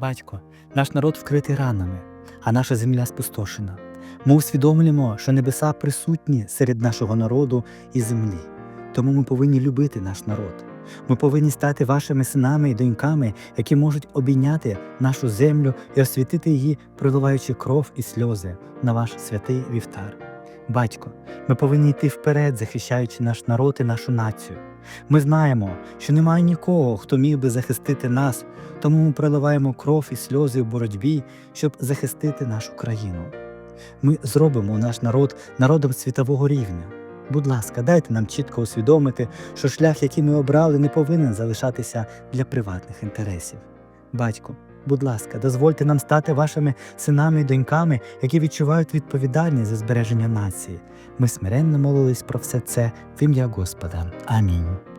Батько, наш народ вкритий ранами, а наша земля спустошена. Ми усвідомлюємо, що небеса присутні серед нашого народу і землі. Тому ми повинні любити наш народ. Ми повинні стати вашими синами і доньками, які можуть обійняти нашу землю і освятити її, проливаючи кров і сльози на ваш святий вівтар. Батько, ми повинні йти вперед, захищаючи наш народ і нашу націю. Ми знаємо, що немає нікого, хто міг би захистити нас, тому ми проливаємо кров і сльози в боротьбі, щоб захистити нашу країну. Ми зробимо наш народ народом світового рівня. Будь ласка, дайте нам чітко усвідомити, що шлях, який ми обрали, не повинен залишатися для приватних інтересів. Батько, будь ласка, дозвольте нам стати вашими синами і доньками, які відчувають відповідальність за збереження нації. Ми смиренно молились про все це в ім'я Господа. Амінь.